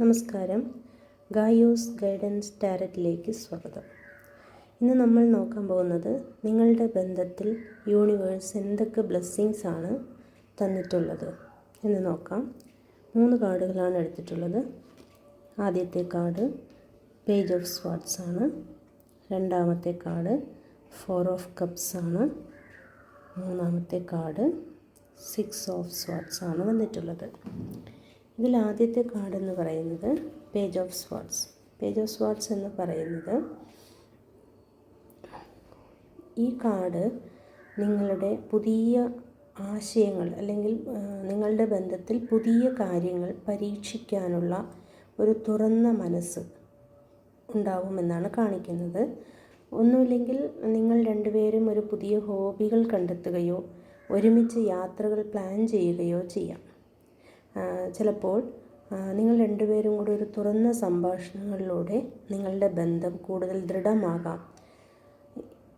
നമസ്കാരം. ഗായോസ് ഗൈഡൻസ് ടാരറ്റിലേക്ക് സ്വാഗതം. ഇന്ന് നമ്മൾ നോക്കാൻ പോകുന്നത് നിങ്ങളുടെ ബന്ധത്തിൽ യൂണിവേഴ്സ് എന്തൊക്കെ ബ്ലെസ്സിങ്സ് ആണ് തന്നിട്ടുള്ളത് എന്ന് നോക്കാം. മൂന്ന് കാർഡുകളാണ് എടുത്തിട്ടുള്ളത്. ആദ്യത്തെ കാർഡ് പേജ് ഓഫ് സ്വാർട്സ് ആണ്. രണ്ടാമത്തെ കാർഡ് ഫോർ ഓഫ് കപ്സ് ആണ്. മൂന്നാമത്തെ കാർഡ് സിക്സ് ഓഫ് സ്വാർട്സ് ആണ് വന്നിട്ടുള്ളത്. ഇതിൽ ആദ്യത്തെ കാർഡ് എന്ന് പറയുന്നത് page of swords page of swords എന്ന് പറയുന്നത് ഈ കാർഡ് നിങ്ങളുടെ പുതിയ ആശയങ്ങൾ അല്ലെങ്കിൽ നിങ്ങളുടെ ബന്ധത്തിൽ പുതിയ കാര്യങ്ങൾ പരീക്ഷിക്കാനുള്ള ഒരു തുറന്ന മനസ്സ് ഉണ്ടാവുമെന്നാണ് കാണിക്കുന്നത്. ഒന്നുമില്ലെങ്കിൽ നിങ്ങൾ രണ്ടുപേരും ഒരു പുതിയ ഹോബികൾ കണ്ടെത്തുകയോ ഒരുമിച്ച് യാത്രകൾ പ്ലാൻ ചെയ്യുകയോ ചെയ്യാം. ചിലപ്പോൾ നിങ്ങൾ രണ്ടുപേരും കൂടി ഒരു തുറന്ന സംഭാഷണങ്ങളിലൂടെ നിങ്ങളുടെ ബന്ധം കൂടുതൽ ദൃഢമാകാം.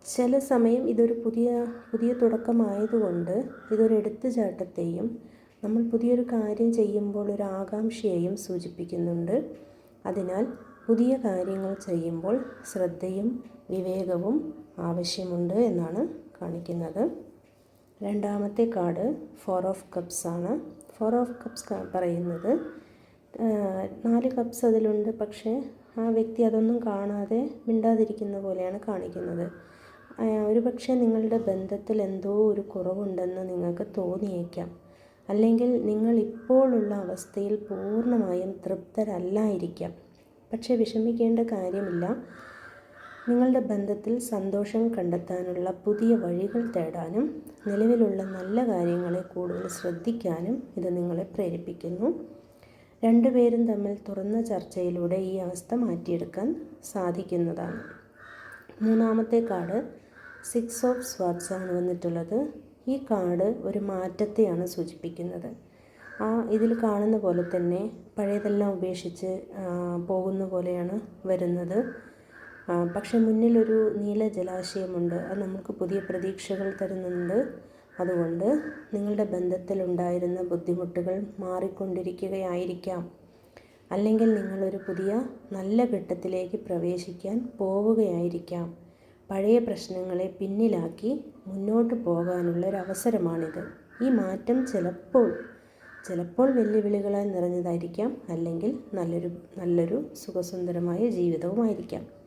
ചില സമയം ഇതൊരു പുതിയ പുതിയ തുടക്കമായതുകൊണ്ട് ഇതൊരു എടുത്തുചാട്ടത്തെയും നമ്മൾ പുതിയൊരു കാര്യം ചെയ്യുമ്പോൾ ഒരു ആകാംക്ഷയെയും സൂചിപ്പിക്കുന്നുണ്ട്. അതിനാൽ പുതിയ കാര്യങ്ങൾ ചെയ്യുമ്പോൾ ശ്രദ്ധയും വിവേകവും ആവശ്യമുണ്ട് എന്നാണ് കാണിക്കുന്നത്. രണ്ടാമത്തെ കാർഡ് ഫോർ ഓഫ് കപ്സ് ആണ്. ഫോർ ഓഫ് കപ്സ് പറയുന്നത്. നാല് കപ്സ് അതിലുണ്ട്. പക്ഷേ ആ വ്യക്തി അതൊന്നും കാണാതെ മിണ്ടാതിരിക്കുന്ന പോലെയാണ് കാണിക്കുന്നത്. ഒരു പക്ഷേ നിങ്ങളുടെ ബന്ധത്തിൽ എന്തോ ഒരു കുറവുണ്ടെന്ന് നിങ്ങൾക്ക് തോന്നിയേക്കാം. അല്ലെങ്കിൽ നിങ്ങൾ ഇപ്പോഴുള്ള അവസ്ഥയിൽ പൂർണമായും തൃപ്തരല്ലായിരിക്കാം. പക്ഷേ വിഷമിക്കേണ്ട കാര്യമില്ല. നിങ്ങളുടെ ബന്ധത്തിൽ സന്തോഷം കണ്ടെത്താനുള്ള പുതിയ വഴികൾ തേടാനും നിലവിലുള്ള നല്ല കാര്യങ്ങളെ കൂടുതൽ ശ്രദ്ധിക്കാനും ഇത് നിങ്ങളെ പ്രേരിപ്പിക്കുന്നു. രണ്ടുപേരും തമ്മിൽ തുറന്ന ചർച്ചയിലൂടെ ഈ അവസ്ഥ മാറ്റിയെടുക്കാൻ സാധിക്കുന്നതാണ്. മൂന്നാമത്തെ കാർഡ് സിക്സ് ഓഫ് സ്വാർട്സ് ആണ് വന്നിട്ടുള്ളത്. ഈ കാർഡ് ഒരു മാറ്റത്തെയാണ് സൂചിപ്പിക്കുന്നത്. ആ ഇതിൽ കാണുന്ന പോലെ തന്നെ പഴയതെല്ലാം ഉപേക്ഷിച്ച് പോകുന്ന പോലെയാണ് വരുന്നത്. പക്ഷെ മുന്നിലൊരു നീല ജലാശയമുണ്ട്. അത് നമുക്ക് പുതിയ പ്രതീക്ഷകൾ തരുന്നുണ്ട്. അതുകൊണ്ട് നിങ്ങളുടെ ബന്ധത്തിലുണ്ടായിരുന്ന ബുദ്ധിമുട്ടുകൾ മാറിക്കൊണ്ടിരിക്കുകയായിരിക്കാം. അല്ലെങ്കിൽ നിങ്ങളൊരു പുതിയ നല്ല ഘട്ടത്തിലേക്ക് പ്രവേശിക്കാൻ പോവുകയായിരിക്കാം. പഴയ പ്രശ്നങ്ങളെ പിന്നിലാക്കി മുന്നോട്ട് പോകാനുള്ള ഒരു അവസരമാണിത് ഈ മാറ്റം ചിലപ്പോൾ ചിലപ്പോൾ വെല്ലുവിളികളാൽ നിറഞ്ഞതായിരിക്കാം. അല്ലെങ്കിൽ നല്ലൊരു നല്ലൊരു സുഖസുന്ദരമായ ജീവിതവുമായിരിക്കാം.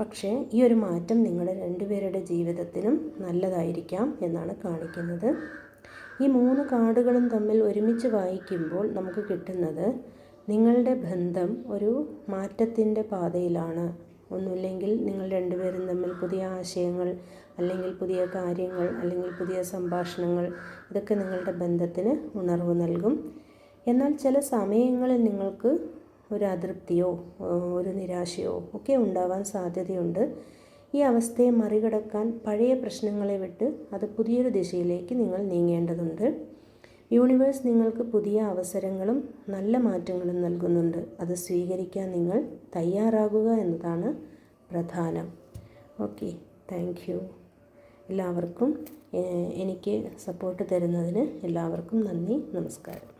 പക്ഷേ ഈ ഒരു മാറ്റം നിങ്ങളുടെ രണ്ടുപേരുടെ ജീവിതത്തിനും നല്ലതായിരിക്കാം എന്നാണ് കാണിക്കുന്നത്. ഈ മൂന്ന് കാർഡുകളും തമ്മിൽ ഒരുമിച്ച് വായിക്കുമ്പോൾ നമുക്ക് കിട്ടുന്നത് നിങ്ങളുടെ ബന്ധം ഒരു മാറ്റത്തിന്റെ പാതയിലാണ്. ഒന്നുമില്ലെങ്കിൽ നിങ്ങൾ രണ്ടുപേരും തമ്മിൽ പുതിയ ആശയങ്ങൾ അല്ലെങ്കിൽ പുതിയ കാര്യങ്ങൾ അല്ലെങ്കിൽ പുതിയ സംഭാഷണങ്ങൾ ഇതൊക്കെ നിങ്ങളുടെ ബന്ധത്തിന് ഉണർവ് നൽകും. എന്നാൽ ചില സമയങ്ങളിൽ നിങ്ങൾക്ക് ഒരു അതൃപ്തിയോ ഒരു നിരാശയോ ഒക്കെ ഉണ്ടാവാൻ സാധ്യതയുണ്ട്. ഈ അവസ്ഥയെ മറികടക്കാൻ പഴയ പ്രശ്നങ്ങളെ വിട്ട് അത് പുതിയൊരു ദിശയിലേക്ക് നിങ്ങൾ നീങ്ങേണ്ടതുണ്ട്. യൂണിവേഴ്സ് നിങ്ങൾക്ക് പുതിയ അവസരങ്ങളും നല്ല മാറ്റങ്ങളും നൽകുന്നുണ്ട്. അത് സ്വീകരിക്കാൻ നിങ്ങൾ തയ്യാറാകുക എന്നതാണ് പ്രധാനം. ഓക്കെ താങ്ക് എല്ലാവർക്കും എനിക്ക് സപ്പോർട്ട് തരുന്നതിന് എല്ലാവർക്കും നന്ദി നമസ്കാരം.